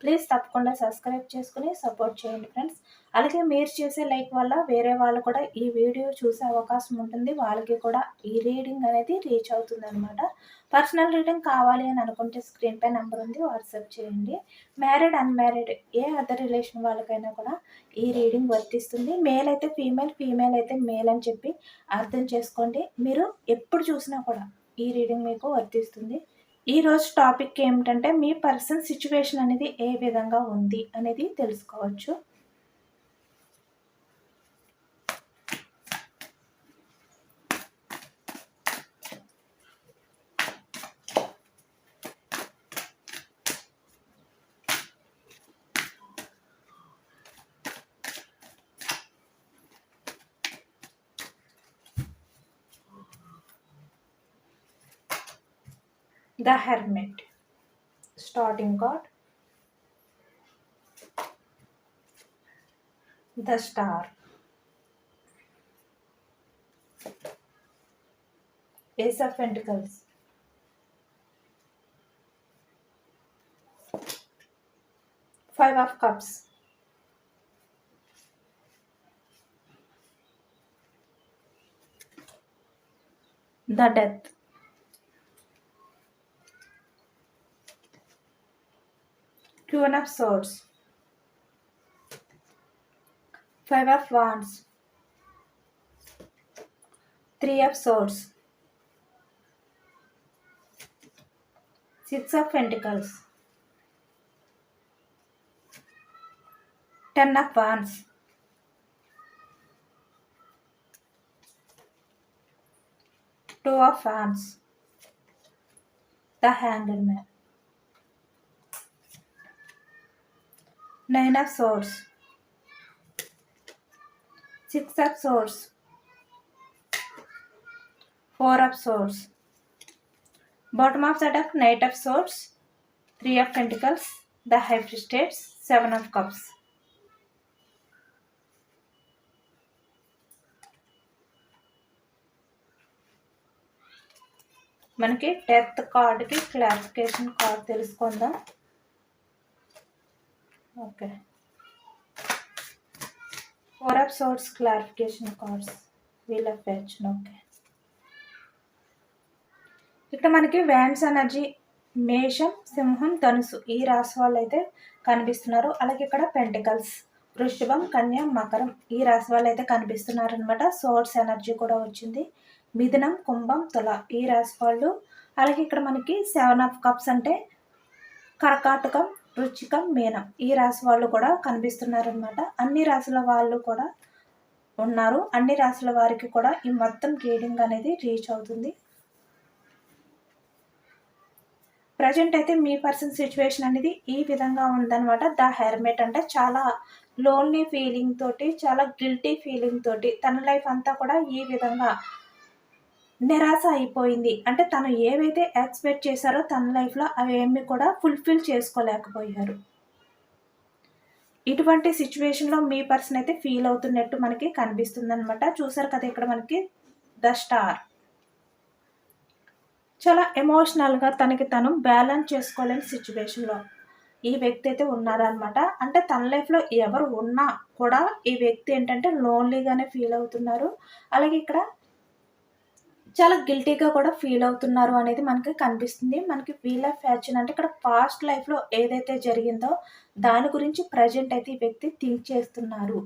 Please తప్పకుండా subscribe చేసుకుని support చేయండి ఫ్రెండ్స్. అలాగే మీరు చేసే లైక్ వల్ల వేరే వాళ్ళు కూడా ఈ వీడియో చూసే అవకాశం ఉంటుంది. వాళ్ళకి కూడా ఈ రీడింగ్ అనేది రీచ్ అవుతుంది అనమాట పర్సనల్ రీడింగ్ కావాలి అని అనుకుంటే స్క్రీన్ పై నెంబర్ ఉంది. వాట్సాప్ చేయండి. మ్యారీడ్ అన్మ్యారీడ్ ఏ అదర్ రిలేషన్ వాళ్ళకైనా కూడా ఈ రీడింగ్ వర్తిస్తుంది. మేల్ అయితే ఫీమేల్ ఫీమేల్ అయితే మేల్ అని చెప్పి అర్థం చేసుకోండి. మీరు ఎప్పుడు చూసినా కూడా ఈ రీడింగ్ మీకు వర్తిస్తుంది. ఈరోజు టాపిక్ ఏమిటంటే మీ పర్సన్ సిచ్యువేషన్ అనేది ఏ విధంగా ఉంది అనేది తెలుసుకోవచ్చు. The Hermit. Starting card. The Star. Ace of Pentacles. Five of Cups. The Death. Queen of Swords. Five of Wands. Three of Swords. Six of Pentacles. Ten of Wands. Two of Wands. The Hanged Man. Nine of swords six of swords four of swords bottom of set of knight of swords three of pentacles the hybrid states seven of cups మనకి tenth కార్డ్కి clarification card తెలుసుకుందాం okay. Four of swords clarification cards wheel of faction okay. ఇక్కడ మనకి wands energy మేషం సింహం ధనుసు ఈ రాశి వాళ్ళు అయితే కనిపిస్తున్నారు. అలాగే ఇక్కడ పెంటికల్స్ వృషభం కన్య మకరం ఈ రాశి వాళ్ళు అయితే కనిపిస్తున్నారు అనమాట సోర్స్ ఎనర్జీ కూడా వచ్చింది. మిథునం కుంభం తుల ఈ రాశి వాళ్ళు. అలాగే ఇక్కడ మనకి సెవెన్ ఆఫ్ కప్స్ అంటే కర్కాటకం రుచికం మేనం. ఈ రాశి వాళ్ళు కూడా కనిపిస్తున్నారనమాట అన్ని రాశుల వాళ్ళు కూడా ఉన్నారు. అన్ని రాశుల వారికి కూడా ఈ మొత్తం రీడింగ్ అనేది రీచ్ అవుతుంది. ప్రజెంట్ అయితే మీ పర్సన్ సిచ్యువేషన్ అనేది ఈ విధంగా ఉందనమాట ద హెర్మెట్ అంటే చాలా లోన్లీ ఫీలింగ్ తోటి చాలా గిల్టీ ఫీలింగ్ తోటి తన లైఫ్ అంతా కూడా ఈ విధంగా నిరాశ అయిపోయింది. అంటే తను ఏవైతే ఎక్స్పెక్ట్ చేశారో తన లైఫ్లో అవి ఏమి కూడా ఫుల్ఫిల్ చేసుకోలేకపోయారు. ఇటువంటి సిచ్యువేషన్లో మీ పర్సన్ అయితే ఫీల్ అవుతున్నట్టు మనకి కనిపిస్తుంది అనమాట చూసారు కదా ఇక్కడ మనకి ద స్టార్ చాలా ఎమోషనల్గా తనకి తను బ్యాలెన్స్ చేసుకోలేని సిచ్యువేషన్లో ఈ వ్యక్తి అయితే ఉన్నారనమాట అంటే తన లైఫ్లో ఎవరు ఉన్నా కూడా ఈ వ్యక్తి ఏంటంటే లోన్లీగానే ఫీల్ అవుతున్నారు. అలాగే ఇక్కడ చాలా గిల్టీగా కూడా ఫీల్ అవుతున్నారు అనేది మనకి కనిపిస్తుంది. మనకి వీల్ ఆఫ్ ఫ్యాషన్ అంటే ఇక్కడ పాస్ట్ లైఫ్లో ఏదైతే జరిగిందో దాని గురించి ప్రజెంట్ అయితే ఈ వ్యక్తి థింక్ చేస్తున్నారు.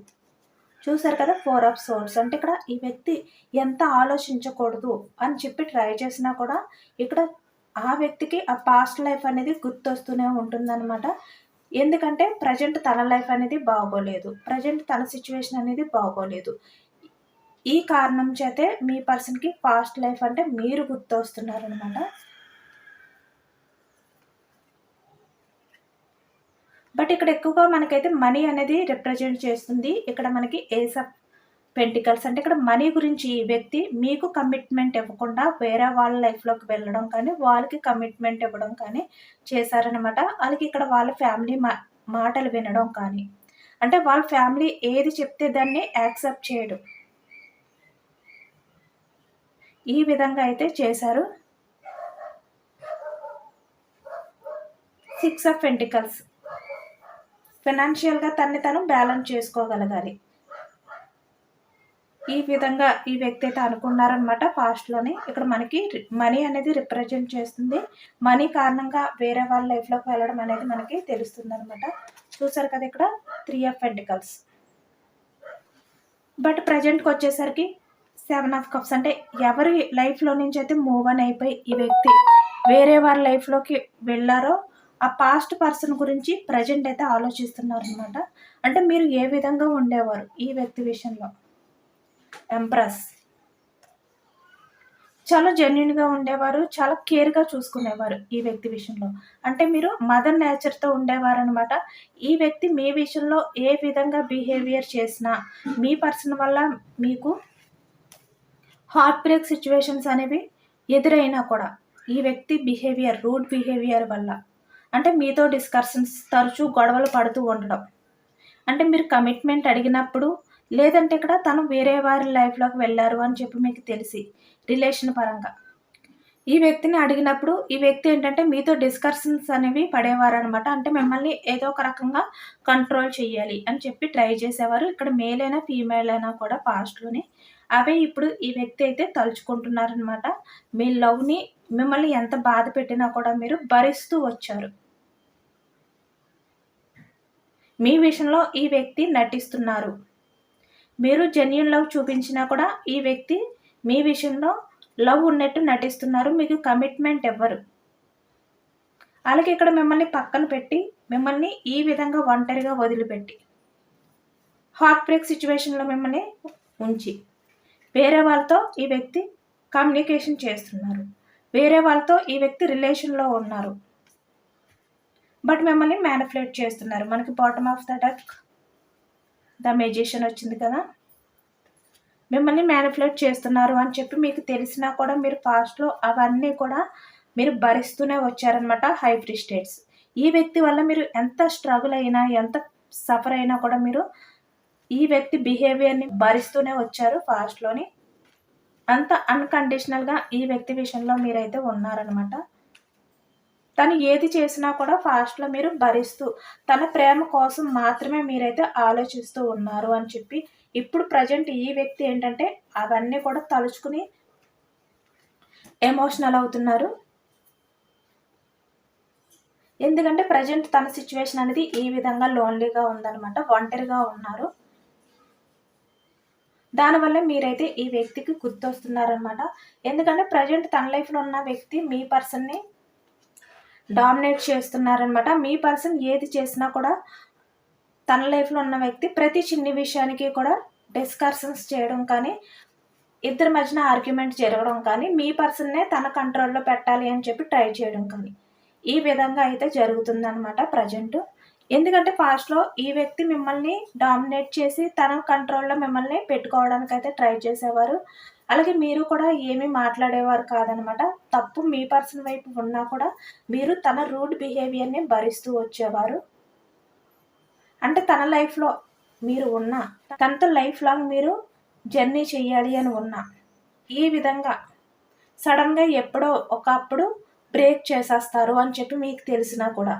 చూసారు కదా ఫోర్ ఆఫ్ సోర్స్ అంటే ఇక్కడ ఈ వ్యక్తి ఎంత ఆలోచించకూడదు అని చెప్పి ట్రై చేసినా కూడా ఇక్కడ ఆ వ్యక్తికి ఆ పాస్ట్ లైఫ్ అనేది గుర్తొస్తూనే ఉంటుందన్నమాట. ఎందుకంటే ప్రజెంట్ తన లైఫ్ అనేది బాగోలేదు. ప్రజెంట్ తన సిచ్యువేషన్ అనేది బాగోలేదు. ఈ కారణం చేతే మీ పర్సన్కి పాస్ట్ లైఫ్ అంటే మీరు గుర్తొస్తున్నారు అనమాట బట్ ఇక్కడ ఎక్కువగా మనకైతే మనీ అనేది రిప్రజెంట్ చేస్తుంది. ఇక్కడ మనకి ఏస్ ఆఫ్ పెంటికల్స్ అంటే ఇక్కడ మనీ గురించి ఈ వ్యక్తి మీకు కమిట్మెంట్ ఇవ్వకుండా వేరే వాళ్ళ లైఫ్లోకి వెళ్ళడం కానీ వాళ్ళకి కమిట్మెంట్ ఇవ్వడం కానీ చేశారనమాట. వాళ్ళకి ఇక్కడ వాళ్ళ ఫ్యామిలీ మా మాటలు వినడం కానీ అంటే వాళ్ళ ఫ్యామిలీ ఏది చెప్తే దాన్ని యాక్సెప్ట్ చేయడం. ఈ విధంగా అయితే చేశారు. సిక్స్ ఆఫ్ పెంటికల్స్ ఫినాన్షియల్గా తన్ని తను బ్యాలెన్స్ చేసుకోగలగాలి. ఈ విధంగా ఈ వ్యక్తి అయితే అనుకున్నారనమాట పాస్ట్లోని ఇక్కడ మనకి మనీ అనేది రిప్రజెంట్ చేస్తుంది. మనీ కారణంగా వేరే వాళ్ళ లైఫ్లోకి వెళ్ళడం అనేది మనకి తెలుస్తుంది అనమాట చూసారు కదా ఇక్కడ త్రీ ఆఫ్ పెంటికల్స్ బట్ ప్రజెంట్కి వచ్చేసరికి సెవెన్ ఆఫ్ కప్స్ అంటే ఎవరి లైఫ్లో నుంచి అయితే మూవ్ అని అయిపోయి ఈ వ్యక్తి వేరే వారి లైఫ్లోకి వెళ్ళారో ఆ పాస్ట్ పర్సన్ గురించి ప్రజెంట్ అయితే ఆలోచిస్తున్నారు అనమాట అంటే మీరు ఏ విధంగా ఉండేవారు ఈ వ్యక్తి విషయంలో? ఎంప్రెస్ చాలా జెన్యున్గా ఉండేవారు చాలా కేర్గా చూసుకునేవారు ఈ వ్యక్తి విషయంలో. అంటే మీరు మదర్ నేచర్తో ఉండేవారు అనమాట ఈ వ్యక్తి మీ విషయంలో ఏ విధంగా బిహేవియర్ చేసినా మీ పర్సన్ వల్ల మీకు హార్ట్ బ్రేక్ సిచ్యువేషన్స్ అనేవి ఎదురైనా కూడా ఈ వ్యక్తి బిహేవియర్ రూడ్ బిహేవియర్ వల్ల. అంటే మీతో డిస్కషన్స్ తరచూ గొడవలు పడుతూ ఉండడం. అంటే మీరు కమిట్మెంట్ అడిగినప్పుడు లేదంటే ఇక్కడ తను వేరే వారి లైఫ్లోకి వెళ్ళారు అని చెప్పి మీకు తెలిసి రిలేషన్ పరంగా. ఈ వ్యక్తిని అడిగినప్పుడు ఈ వ్యక్తి ఏంటంటే మీతో డిస్కషన్స్ అనేవి పడేవారు అనమాట అంటే మిమ్మల్ని ఏదో ఒక రకంగా కంట్రోల్ చేయాలి అని చెప్పి ట్రై చేసేవారు. ఇక్కడ మేల్ అయినా ఫీమేల్ అయినా కూడా పాస్ట్లోనే అవే ఇప్పుడు ఈ వ్యక్తి అయితే తలుచుకుంటున్నారనమాట మీ లవ్ని మిమ్మల్ని ఎంత బాధ పెట్టినా కూడా మీరు భరిస్తూ వచ్చారు. మీ విషయంలో ఈ వ్యక్తి నటిస్తున్నారు. మీరు జెన్యున్ లవ్ చూపించినా కూడా ఈ వ్యక్తి మీ విషయంలో లవ్ ఉన్నట్టు నటిస్తున్నారు. మీకు కమిట్మెంట్ ఇవ్వరు అలాగే ఇక్కడ మిమ్మల్ని పక్కన పెట్టి మిమ్మల్ని ఈ విధంగా ఒంటరిగా వదిలిపెట్టి హార్ట్ బ్రేక్ సిచ్యువేషన్లో మిమ్మల్ని ఉంచి. వేరే వాళ్ళతో ఈ వ్యక్తి కమ్యూనికేషన్ చేస్తున్నారు. వేరే వాళ్ళతో ఈ వ్యక్తి రిలేషన్లో ఉన్నారు. బట్ మిమ్మల్ని మ్యానిపులేట్ చేస్తున్నారు. మనకి bottom of the deck the magician వచ్చింది కదా. మిమ్మల్ని మ్యానిపులేట్ చేస్తున్నారు అని చెప్పి మీకు తెలిసినా కూడా మీరు పాస్ట్లో అవన్నీ కూడా మీరు భరిస్తూనే వచ్చారనమాట హైబ్రిడ్ స్టేట్స్ ఈ వ్యక్తి వల్ల మీరు ఎంత స్ట్రగుల్ అయినా ఎంత సఫర్ అయినా కూడా మీరు ఈ వ్యక్తి బిహేవియర్ని భరిస్తూనే వచ్చారు ఫాస్ట్లోని అంత అన్కండిషనల్గా ఈ వ్యక్తి విషయంలో మీరైతే ఉన్నారనమాట తను ఏది చేసినా కూడా ఫాస్ట్లో మీరు భరిస్తూ తన ప్రేమ కోసం మాత్రమే మీరైతే ఆలోచిస్తూ ఉన్నారు అని చెప్పి ఇప్పుడు ప్రజెంట్ ఈ వ్యక్తి ఏంటంటే అవన్నీ కూడా తలుచుకుని ఎమోషనల్ అవుతున్నారు. ఎందుకంటే ప్రజెంట్ తన సిచ్యువేషన్ అనేది ఈ విధంగా లోన్లీగా ఉందన్నమాట ఒంటరిగా ఉన్నారు. దానివల్ల మీరైతే ఈ వ్యక్తికి గుర్తొస్తున్నారనమాట ఎందుకంటే ప్రజెంట్ తన లైఫ్లో ఉన్న వ్యక్తి మీ పర్సన్ని డామినేట్ చేస్తున్నారనమాట మీ పర్సన్ ఏది చేసినా కూడా తన లైఫ్లో ఉన్న వ్యక్తి ప్రతి చిన్ని విషయానికి కూడా డిస్కర్షన్స్ చేయడం కానీ ఇద్దరి మధ్యన ఆర్గ్యుమెంట్ జరగడం కానీ మీ పర్సన్నే తన కంట్రోల్లో పెట్టాలి అని చెప్పి ట్రై చేయడం కానీ ఈ విధంగా అయితే జరుగుతుందనమాట ప్రజెంట్ ఎందుకంటే పాస్ట్లో ఈ వ్యక్తి మిమ్మల్ని డామినేట్ చేసి తన కంట్రోల్లో మిమ్మల్ని పెట్టుకోవడానికి అయితే ట్రై చేసేవారు. అలాగే మీరు కూడా ఏమీ మాట్లాడేవారు కాదనమాట. తప్పు మీ పర్సన్ వైపు ఉన్నా కూడా మీరు తన రూడ్ బిహేవియర్ని భరిస్తూ వచ్చేవారు. అంటే తన లైఫ్లో మీరు ఉన్న తనతో లైఫ్ లాంగ్ మీరు జర్నీ చేయాలి అని ఉన్నా ఈ విధంగా సడన్గా ఎప్పుడో ఒకప్పుడు బ్రేక్ చేసేస్తారు అని చెప్పి మీకు తెలిసినా కూడా.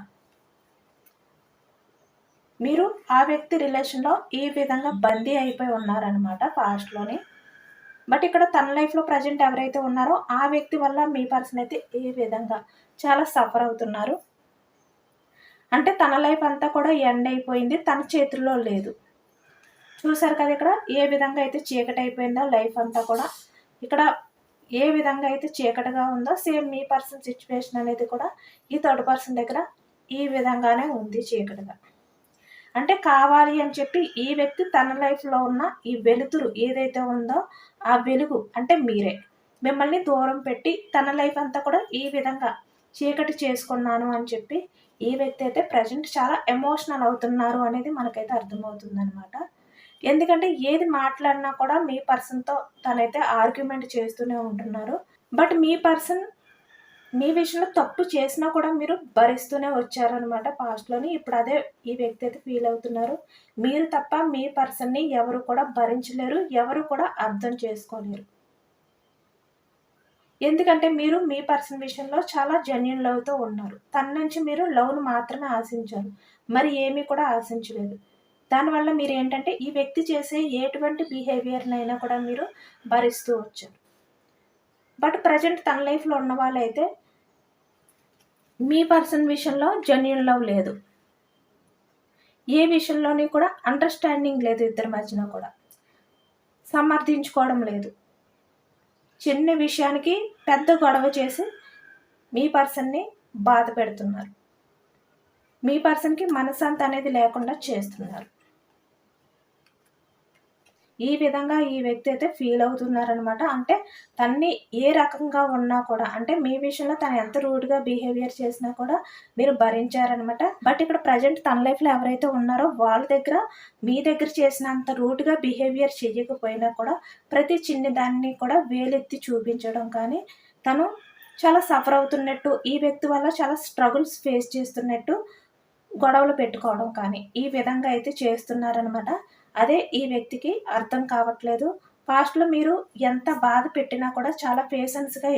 మీరు ఆ వ్యక్తి రిలేషన్లో ఈ విధంగా బందీ అయిపోయి ఉన్నారనమాట పాస్ట్లోని బట్ ఇక్కడ తన లైఫ్లో ప్రజెంట్ ఎవరైతే ఉన్నారో ఆ వ్యక్తి వల్ల మీ పర్సన్ అయితే ఈ విధంగా చాలా సఫర్ అవుతున్నారు. అంటే తన లైఫ్ అంతా కూడా ఎండ్ అయిపోయింది తన చేతుల్లో లేదు. చూసారు కదా ఇక్కడ ఏ విధంగా అయితే చీకటి అయిపోయిందో లైఫ్ అంతా కూడా. ఇక్కడ ఏ విధంగా అయితే చీకటిగా ఉందో సేమ్ మీ పర్సన్ సిచ్యువేషన్ అనేది కూడా ఈ థర్డ్ పర్సన్ దగ్గర ఈ విధంగానే ఉంది చీకటిగా. అంటే కావాలి అని చెప్పి ఈ వ్యక్తి తన లైఫ్లో ఉన్న ఈ వెలుతురు ఏదైతే ఉందో ఆ వెలుగు అంటే మీరే. మిమ్మల్ని దూరం పెట్టి తన లైఫ్ అంతా కూడా ఈ విధంగా చీకటి చేసుకున్నాను అని చెప్పి ఈ వ్యక్తి అయితే ప్రజెంట్ చాలా ఎమోషనల్ అవుతున్నారు అనేది మనకైతే అర్థమవుతుంది అనమాట ఎందుకంటే ఏది మాట్లాడినా కూడా మీ పర్సన్తో తనైతే ఆర్గ్యుమెంట్ చేస్తూనే ఉంటున్నారు. బట్ మీ పర్సన్ మీ విషయంలో తప్పు చేసినా కూడా మీరు భరిస్తూనే వచ్చారనమాట పాస్ట్లోని ఇప్పుడు అదే ఈ వ్యక్తి అయితే ఫీల్ అవుతున్నారు. మీరు తప్ప మీ పర్సన్ని ఎవరు కూడా భరించలేరు ఎవరు కూడా అర్థం చేసుకోలేరు. ఎందుకంటే మీరు మీ పర్సన్ విషయంలో చాలా జెన్యున్ లవ్తో ఉన్నారు. తన నుంచి మీరు లవ్ను మాత్రమే ఆశించారు. మరి ఏమీ కూడా ఆశించలేదు. దానివల్ల మీరు ఏంటంటే ఈ వ్యక్తి చేసే ఎటువంటి బిహేవియర్నైనా కూడా మీరు భరిస్తూ వచ్చారు. బట్ ప్రజెంట్ తన లైఫ్లో ఉన్న వాళ్ళైతే మీ పర్సన్ విషయంలో జెన్యున్ లవ్ లేదు. ఏ విషయంలోని కూడా అండర్స్టాండింగ్ లేదు ఇద్దరి మధ్యన కూడా. సమర్థించుకోవడం లేదు. చిన్న విషయానికి పెద్ద గొడవ చేసి మీ పర్సన్ని బాధ పెడుతున్నారు. మీ పర్సన్కి మనశ్శాంతి అనేది లేకుండా చేస్తున్నారు. ఈ విధంగా ఈ వ్యక్తి అయితే ఫీల్ అవుతున్నారనమాట అంటే తన్ని ఏ రకంగా ఉన్నా కూడా అంటే మీ విషయంలో తను ఎంత రూడ్గా బిహేవియర్ చేసినా కూడా మీరు భరించారనమాట బట్ ఇక్కడ ప్రజెంట్ తన లైఫ్లో ఎవరైతే ఉన్నారో వాళ్ళ దగ్గర మీ దగ్గర చేసినంత రూడ్గా బిహేవియర్ చేయకపోయినా కూడా ప్రతి చిన్న దాన్ని కూడా వేలెత్తి చూపించడం కానీ తను చాలా సఫర్ అవుతున్నట్టు ఈ వ్యక్తి వల్ల చాలా స్ట్రగుల్స్ ఫేస్ చేస్తున్నట్టు గొడవలు పెట్టుకోవడం కానీ ఈ విధంగా అయితే చేస్తున్నారనమాట అదే ఈ వ్యక్తికి అర్థం కావట్లేదు. పాస్ట్లో మీరు ఎంత బాధ పెట్టినా కూడా చాలా పేషెన్స్గా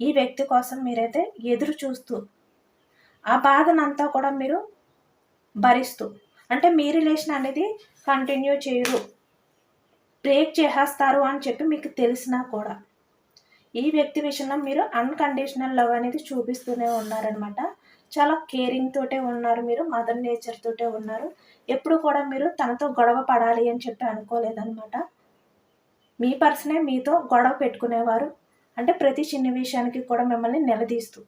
ఈ వ్యక్తి కోసం మీరైతే ఎదురు చూస్తూ ఆ బాధనంతా కూడా మీరు భరిస్తూ అంటే మీ రిలేషన్ అనేది కంటిన్యూ చేయరు. బ్రేక్ చేసేస్తారు అని చెప్పి మీకు తెలిసినా కూడా. ఈ వ్యక్తి విషయంలో మీరు అన్కండిషనల్ లవ్ అనేది చూపిస్తూనే ఉన్నారనమాట చాలా కేరింగ్ తోటే ఉన్నారు మీరు మదర్ నేచర్ తోటే ఉన్నారు. ఎప్పుడు కూడా మీరు తనతో గొడవ పడాలి అని చెప్పి అనుకోలేదన్నమాట. మీ పర్సనే మీతో గొడవ పెట్టుకునేవారు. అంటే ప్రతి చిన్న విషయానికి కూడా మిమ్మల్ని నిలదీస్తూ.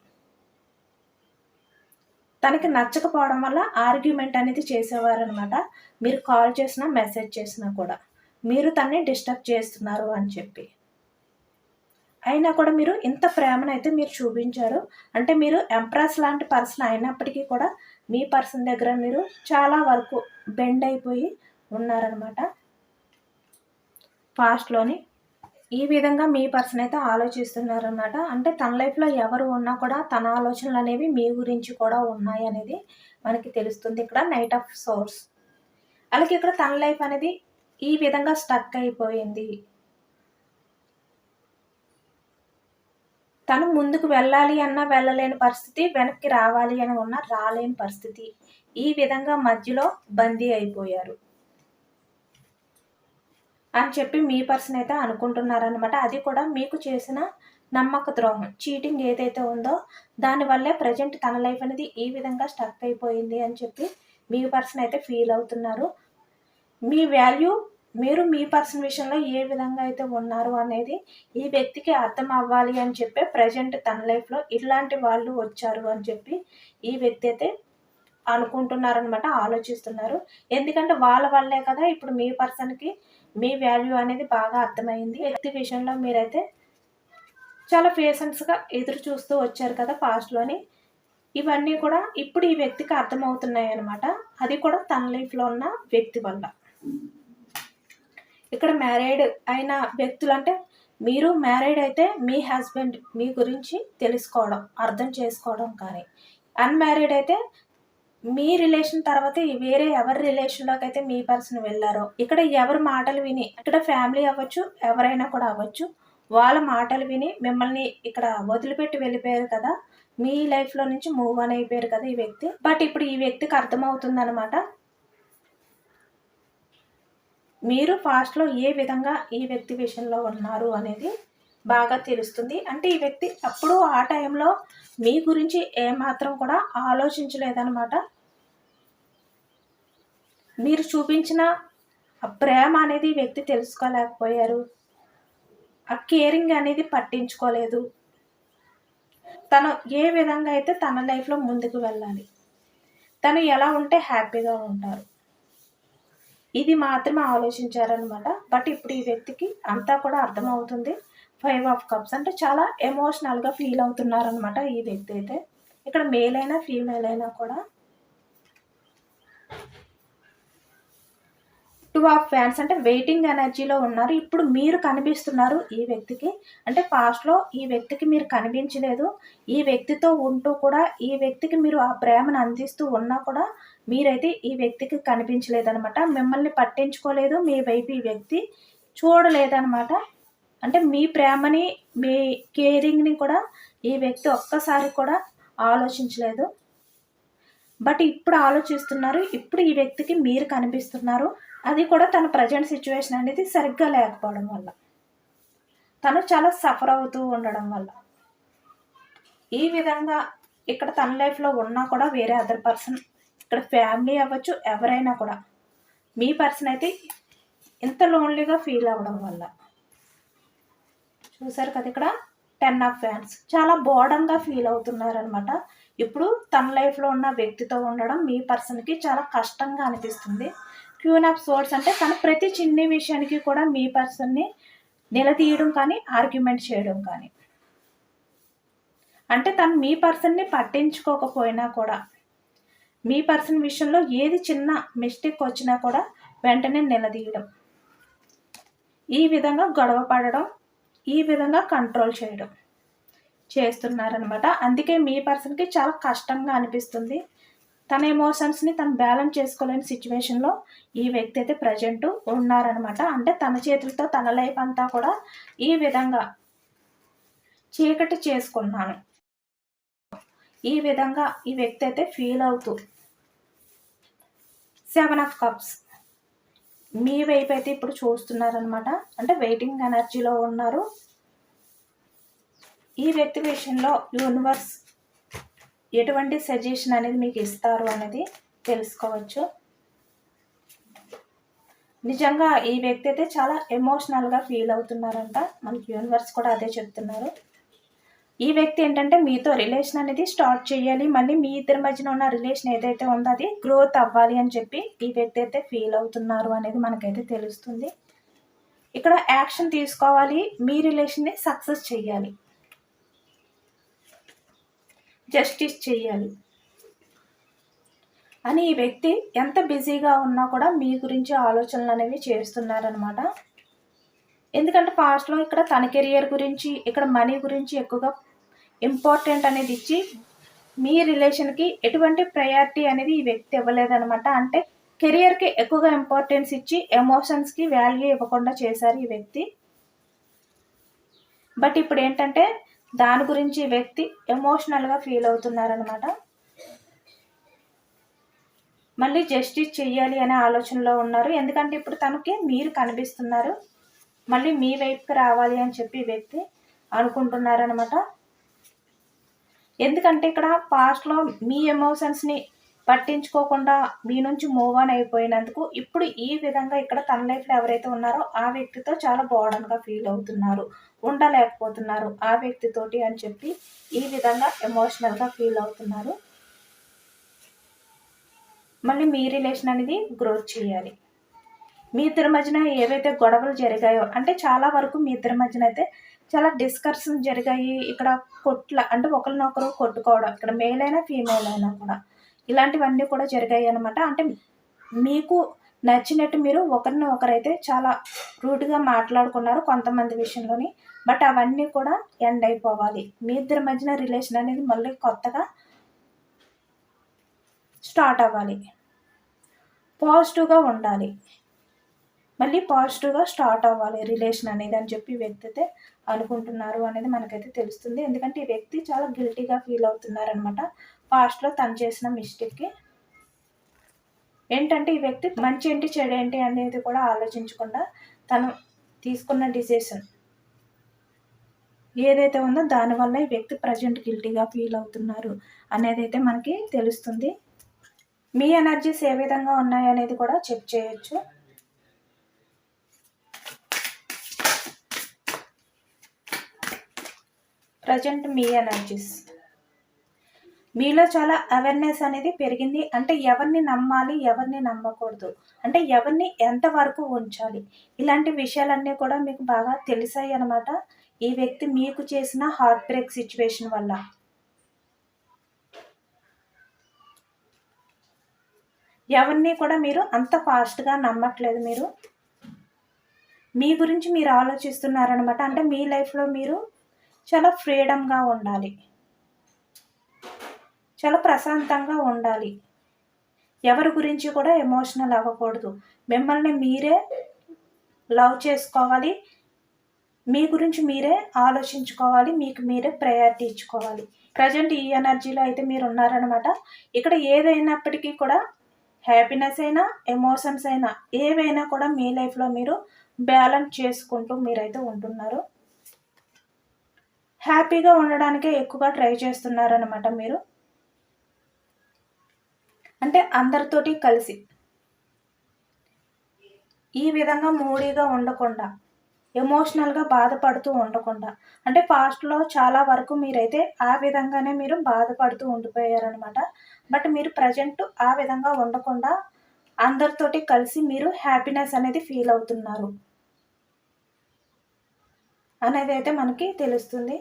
తనకి నచ్చకపోవడం వల్ల ఆర్గ్యుమెంట్ అనేది చేసేవారు అనమాట మీరు కాల్ చేసినా మెసేజ్ చేసినా కూడా. మీరు తన్ని డిస్టర్బ్ చేస్తున్నారు అని చెప్పి. అయినా కూడా మీరు ఇంత ప్రేమను అయితే మీరు చూపించారు. అంటే మీరు ఎంప్రెస్ లాంటి పర్సన్ అయినప్పటికీ కూడా మీ పర్సన్ దగ్గర మీరు చాలా వరకు బెండ్ అయిపోయి ఉన్నారనమాట. ఫాస్ట్లోని ఈ విధంగా మీ పర్సన్ అయితే ఆలోచిస్తున్నారనమాట. అంటే తన లైఫ్లో ఎవరు ఉన్నా కూడా తన ఆలోచనలు అనేవి మీ గురించి కూడా ఉన్నాయి అనేది మనకి తెలుస్తుంది ఇక్కడ నైట్ ఆఫ్ సోర్స్ అలాగే ఇక్కడ తన లైఫ్ అనేది ఈ విధంగా స్టక్ అయిపోయింది. తను ముందుకు వెళ్ళాలి అన్నా వెళ్ళలేని పరిస్థితి వెనక్కి రావాలి అని ఉన్న రాలేని పరిస్థితి. ఈ విధంగా మధ్యలో బందీ అయిపోయారు. అని చెప్పి మీ పర్సన్ అయితే అనుకుంటున్నారనమాట అది కూడా మీకు చేసిన నమ్మక ద్రోహం. చీటింగ్ ఏదైతే ఉందో దానివల్లే ప్రజెంట్ తన లైఫ్ అనేది ఈ విధంగా స్టక్ అయిపోయింది అని చెప్పి మీ పర్సన్ అయితే ఫీల్ అవుతున్నారు. మీ వాల్యూ మీరు మీ పర్సన్ విషయంలో ఏ విధంగా అయితే ఉన్నారు అనేది ఈ వ్యక్తికి అర్థం అవ్వాలి అని చెప్పి ప్రజెంట్ తన లైఫ్లో ఇలాంటి వాళ్ళు వచ్చారు అని చెప్పి ఈ వ్యక్తి అయితే అనుకుంటున్నారనమాట ఆలోచిస్తున్నారు. ఎందుకంటే వాళ్ళ వల్లే కదా ఇప్పుడు మీ పర్సన్కి మీ వాల్యూ అనేది బాగా అర్థమైంది. వ్యక్తి విషయంలో మీరైతే చాలా పేషెన్స్గా ఎదురు చూస్తూ వచ్చారు కదా పాస్ట్లోని ఇవన్నీ కూడా ఇప్పుడు ఈ వ్యక్తికి అర్థమవుతున్నాయి అనమాట అది కూడా తన లైఫ్లో ఉన్న వ్యక్తి వల్ల. ఇక్కడ మ్యారీడ్ అయిన వ్యక్తులు అంటే మీరు మ్యారీడ్ అయితే మీ హస్బెండ్ మీ గురించి తెలుసుకోవడం అర్థం చేసుకోవడం కానీ. అన్మ్యారీడ్ అయితే మీ రిలేషన్ తర్వాత వేరే ఎవరి రిలేషన్లోకి అయితే మీ పర్సన్ వెళ్ళారో ఇక్కడ ఎవరి మాటలు విని ఇక్కడ ఫ్యామిలీ అవ్వచ్చు ఎవరైనా కూడా అవ్వచ్చు వాళ్ళ మాటలు విని మిమ్మల్ని ఇక్కడ వదిలిపెట్టి వెళ్ళిపోయారు కదా మీ లైఫ్లో నుంచి మూవ్ అని అయిపోయారు కదా ఈ వ్యక్తి. బట్ ఇప్పుడు ఈ వ్యక్తికి అర్థమవుతుంది అనమాట మీరు ఫాస్ట్లో ఏ విధంగా ఈ వ్యక్తి విషయంలో ఉన్నారు అనేది బాగా తెలుస్తుంది. అంటే ఈ వ్యక్తి అప్పుడు ఆ టైంలో మీ గురించి ఏమాత్రం కూడా ఆలోచించలేదన్నమాట. మీరు చూపించిన ప్రేమ అనేది వ్యక్తి తెలుసుకోలేకపోయారు. ఆ కేరింగ్ అనేది పట్టించుకోలేదు. తను ఏ విధంగా అయితే తన లైఫ్లో ముందుకు వెళ్ళాలి. తను ఎలా ఉంటే హ్యాపీగా ఉంటారు. ఇది మాత్రమే ఆలోచించారనమాట. బట్ ఇప్పుడు ఈ వ్యక్తికి అంతా కూడా అర్థమవుతుంది. ఫైవ్ ఆఫ్ కప్స్ అంటే చాలా ఎమోషనల్గా ఫీల్ అవుతున్నారనమాట ఈ వ్యక్తి అయితే. ఇక్కడ మేల్ అయినా ఫీమేల్ అయినా కూడా. టూ ఆఫ్ ఫ్యాన్స్ అంటే వెయిటింగ్ ఎనర్జీలో ఉన్నారు. ఇప్పుడు మీరు కనిపిస్తున్నారు ఈ వ్యక్తికి. అంటే పాస్ట్లో ఈ వ్యక్తికి మీరు కనిపించలేదు. ఈ వ్యక్తితో ఉంటూ కూడా ఈ వ్యక్తికి మీరు ఆ ప్రేమను అందిస్తూ ఉన్నా కూడా మీరైతే ఈ వ్యక్తికి కనిపించలేదనమాట మిమ్మల్ని పట్టించుకోలేదు. మీ వైపు ఈ వ్యక్తి చూడలేదనమాట అంటే మీ ప్రేమని మీ కేరింగ్ని కూడా ఈ వ్యక్తి ఒక్కసారి కూడా ఆలోచించలేదు. బట్ ఇప్పుడు ఆలోచిస్తున్నారు. ఇప్పుడు ఈ వ్యక్తికి మీరు కనిపిస్తున్నారు. అది కూడా తన ప్రజెంట్ సిచ్యువేషన్ అనేది సరిగ్గా లేకపోవడం వల్ల. తను చాలా సఫర్ అవుతూ ఉండడం వల్ల. ఈ విధంగా ఇక్కడ తన లైఫ్లో ఉన్నా కూడా వేరే అదర్ పర్సన్ ఇక్కడ ఫ్యామిలీ అవ్వచ్చు ఎవరైనా కూడా. మీ పర్సన్ అయితే ఇంత లోన్లీగా ఫీల్ అవ్వడం వల్ల. చూసారు కదా ఇక్కడ? టెన్ ఆఫ్ ఫ్యాన్స్ చాలా బోర్డంగా ఫీల్ అవుతున్నారనమాట ఇప్పుడు తన లైఫ్లో ఉన్న వ్యక్తితో ఉండడం మీ పర్సన్కి చాలా కష్టంగా అనిపిస్తుంది. క్యూన్ ఆఫ్ సోర్స్ అంటే తన ప్రతి చిన్న విషయానికి కూడా మీ పర్సన్ని నిలదీయడం కానీ ఆర్గ్యుమెంట్ చేయడం కానీ. అంటే తను మీ పర్సన్ని పట్టించుకోకపోయినా కూడా మీ పర్సన్ విషయంలో ఏది చిన్న మిస్టేక్ వచ్చినా కూడా వెంటనే నిలదీయడం. ఈ విధంగా గొడవ పడడం ఈ విధంగా కంట్రోల్ చేయడం చేస్తున్నారనమాట అందుకే మీ పర్సన్కి చాలా కష్టంగా అనిపిస్తుంది. తన ఎమోషన్స్ని తను బ్యాలెన్స్ చేసుకోలేని సిచ్యువేషన్లో ఈ వ్యక్తి అయితే ప్రజెంట్ ఉన్నారనమాట అంటే తన చేతులతో తన లైఫ్ అంతా కూడా ఈ విధంగా చీకటి చేసుకున్నాను. ఈ విధంగా ఈ వ్యక్తి అయితే ఫీల్ అవుతూ సెవెన్ ఆఫ్ కప్స్ మీ వైపు అయితే ఇప్పుడు చూస్తున్నారనమాట అంటే వెయిటింగ్ ఎనర్జీలో ఉన్నారు. ఈ వ్యక్తి విషయంలో యూనివర్స్ ఎటువంటి సజెషన్ అనేది మీకు ఇస్తారు అనేది తెలుసుకోవచ్చు. నిజంగా ఈ వ్యక్తి అయితే చాలా ఎమోషనల్గా ఫీల్ అవుతున్నారంట. మనకి యూనివర్స్ కూడా అదే చెప్తున్నారు. ఈ వ్యక్తి ఏంటంటే మీతో రిలేషన్ అనేది స్టార్ట్ చేయాలి. మళ్ళీ మీ ఇద్దరి మధ్యన ఉన్న రిలేషన్ ఏదైతే ఉందో అది గ్రోత్ అవ్వాలి అని చెప్పి ఈ వ్యక్తి అయితే ఫీల్ అవుతున్నారు అనేది మనకైతే తెలుస్తుంది. ఇక్కడ యాక్షన్ తీసుకోవాలి. మీ రిలేషన్ని సక్సెస్ చేయాలి. జస్టిస్ చేయాలి. అని ఈ వ్యక్తి ఎంత బిజీగా ఉన్నా కూడా మీ గురించి ఆలోచనలు అనేవి చేస్తున్నారనమాట ఎందుకంటే పాస్ట్లో ఇక్కడ తన కెరియర్ గురించి ఇక్కడ మనీ గురించి ఎక్కువగా ఇంపార్టెంట్ అనేది ఇచ్చి మీ రిలేషన్కి ఎటువంటి ప్రయారిటీ అనేది ఈ వ్యక్తి ఇవ్వలేదనమాట అంటే కెరియర్కి ఎక్కువగా ఇంపార్టెన్స్ ఇచ్చి ఎమోషన్స్కి వాల్యూ ఇవ్వకుండా చేశారు ఈ వ్యక్తి. బట్ ఇప్పుడు ఏంటంటే దాని గురించి వ్యక్తి ఎమోషనల్గా ఫీల్ అవుతున్నారనమాట మళ్ళీ జస్టిస్ చెయ్యాలి అనే ఆలోచనలో ఉన్నారు. ఎందుకంటే ఇప్పుడు తనకి మీరు కనిపిస్తున్నారు. మళ్ళీ మీ వైపుకి రావాలి అని చెప్పి వ్యక్తి అనుకుంటున్నారనమాట ఎందుకంటే ఇక్కడ పాస్ట్లో మీ ఎమోషన్స్ని పట్టించుకోకుండా మీ నుంచి మూవ్ ఆన్ అయిపోయినందుకు ఇప్పుడు ఈ విధంగా ఇక్కడ తన లైఫ్లో ఎవరైతే ఉన్నారో ఆ వ్యక్తితో చాలా బోర్డన్గా ఫీల్ అవుతున్నారు ఉండలేకపోతున్నారు ఆ వ్యక్తితోటి అని చెప్పి ఈ విధంగా ఎమోషనల్గా ఫీల్ అవుతున్నారు. మళ్ళీ మీ రిలేషన్ అనేది గ్రోత్ చేయాలి. మీ ఇద్దరి మధ్యన ఏవైతే గొడవలు జరిగాయో అంటే చాలా వరకు మీ ఇద్దరి మధ్యన అయితే చాలా డిస్కర్షన్ జరిగాయి. ఇక్కడ కొట్ల అంటే ఒకరినొకరు కొట్టుకోవడం ఇక్కడ మేల్ అయినా ఫీమేల్ అయినా కూడా ఇలాంటివన్నీ కూడా జరిగాయి అనమాట అంటే మీకు నచ్చినట్టు మీరు ఒకరిని ఒకరైతే చాలా రూట్గా మాట్లాడుకున్నారు కొంతమంది విషయంలోని. బట్ అవన్నీ కూడా ఎండ్ అయిపోవాలి. మీ ఇద్దరి మధ్యన రిలేషన్ అనేది మళ్ళీ కొత్తగా స్టార్ట్ అవ్వాలి. పాజిటివ్గా ఉండాలి. మళ్ళీ పాజిటివ్గా స్టార్ట్ అవ్వాలి రిలేషన్ అనేది అని చెప్పి వ్యక్తి అయితే అనుకుంటున్నారు అనేది మనకైతే తెలుస్తుంది. ఎందుకంటే ఈ వ్యక్తి చాలా గిల్టీగా ఫీల్ అవుతున్నారనమాట పాస్ట్లో తను చేసిన మిస్టేక్కి. ఏంటంటే ఈ వ్యక్తి మంచి ఏంటి చెడు ఏంటి అనేది కూడా ఆలోచించకుండా తను తీసుకున్న డిసిషన్ ఏదైతే ఉందో దానివల్ల ఈ వ్యక్తి ప్రజెంట్ గిల్టీగా ఫీల్ అవుతున్నారు అనేది అయితే మనకి తెలుస్తుంది. మీ ఎనర్జీస్ ఏ విధంగా ఉన్నాయనేది కూడా చెక్ చేయొచ్చు. ప్రజెంట్ మీ ఎనర్జీస్ మీలో చాలా అవేర్నెస్ అనేది పెరిగింది. అంటే ఎవరిని నమ్మాలి ఎవరిని నమ్మకూడదు. అంటే ఎవరిని ఎంతవరకు ఉంచాలి. ఇలాంటి విషయాలన్నీ కూడా మీకు బాగా తెలిసాయి అనమాట ఈ వ్యక్తి మీకు చేసిన హార్ట్ బ్రేక్ సిచ్యువేషన్ వల్ల. ఎవరిని కూడా మీరు అంత ఫాస్ట్గా నమ్మట్లేదు మీరు. మీ గురించి మీరు ఆలోచిస్తున్నారనమాట అంటే మీ లైఫ్లో మీరు చాలా ఫ్రీడమ్గా ఉండాలి. చాలా ప్రశాంతంగా ఉండాలి. ఎవరి గురించి కూడా ఎమోషనల్ అవ్వకూడదు. మిమ్మల్ని మీరే లవ్ చేసుకోవాలి. మీ గురించి మీరే ఆలోచించుకోవాలి. మీకు మీరే ప్రయారిటీ ఇచ్చుకోవాలి. ప్రజెంట్ ఈ ఎనర్జీలో అయితే మీరు ఉన్నారనమాట ఇక్కడ ఏదైనప్పటికీ కూడా హ్యాపీనెస్ అయినా ఎమోషన్స్ అయినా ఏవైనా కూడా మీ లైఫ్లో మీరు బ్యాలెన్స్ చేసుకుంటూ మీరైతే ఉంటున్నారు. హ్యాపీగా ఉండడానికే ఎక్కువగా ట్రై చేస్తున్నారనమాట మీరు? అంటే అందరితోటి కలిసి. ఈ విధంగా మూడీగా ఉండకుండా ఎమోషనల్గా బాధపడుతూ ఉండకుండా. అంటే పాస్ట్లో చాలా వరకు మీరైతే ఆ విధంగానే మీరు బాధపడుతూ ఉండిపోయారనమాట బట్ మీరు ప్రజెంట్ ఆ విధంగా ఉండకుండా అందరితోటి కలిసి మీరు హ్యాపీనెస్ అనేది ఫీల్ అవుతున్నారు. అనేది అయితే మనకి తెలుస్తుంది.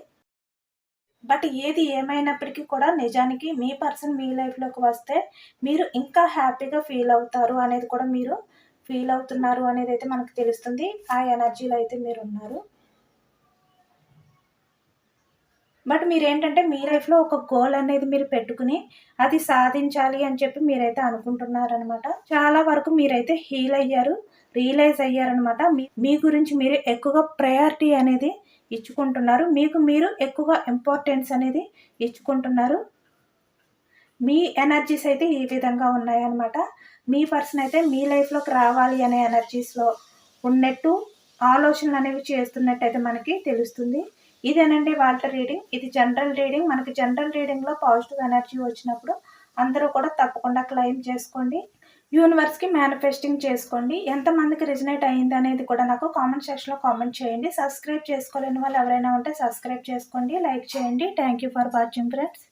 బట్ ఏది ఏమైనప్పటికీ కూడా నిజానికి మీ పర్సన్ మీ లైఫ్లోకి వస్తే మీరు ఇంకా హ్యాపీగా ఫీల్ అవుతారు అనేది కూడా మీరు ఫీల్ అవుతున్నారు అనేది అయితే మనకు తెలుస్తుంది. ఆ ఎనర్జీలో అయితే మీరు ఉన్నారు. బట్ మీరు ఏంటంటే మీ లైఫ్లో ఒక గోల్ అనేది మీరు పెట్టుకుని అది సాధించాలి అని చెప్పి మీరైతే అనుకుంటున్నారనమాట చాలా వరకు మీరైతే హీల్ అయ్యారు రియలైజ్ అయ్యారనమాట మీ గురించి మీరు ఎక్కువగా ప్రయారిటీ అనేది ఇచ్చుకుంటున్నారు. మీకు మీరు ఎక్కువగా ఇంపార్టెన్స్ అనేది ఇచ్చుకుంటున్నారు. మీ ఎనర్జీస్ అయితే ఈ విధంగా ఉన్నాయన్నమాట. మీ పర్సన్ అయితే మీ లైఫ్లోకి రావాలి అనే ఎనర్జీస్లో ఉన్నట్టు ఆలోచనలు అనేవి చేస్తున్నట్టయితే మనకి తెలుస్తుంది. ఇదేనండి వాటర్ రీడింగ్. ఇది జనరల్ రీడింగ్ మనకి జనరల్ రీడింగ్లో పాజిటివ్ ఎనర్జీ వచ్చినప్పుడు అందరూ కూడా తప్పకుండా క్లెయిమ్ చేసుకోండి. యూనివర్స్కి మేనిఫెస్టింగ్ చేసుకోండి. ఎంతమందికి రిజనేట్ అయ్యింది అనేది కూడా నాకు కామెంట్ సెక్షన్లో కామెంట్ చేయండి. సబ్స్క్రైబ్ చేసుకోలేని వాళ్ళు ఎవరైనా ఉంటే సబ్స్క్రైబ్ చేసుకోండి. లైక్ చేయండి. Thank you for watching friends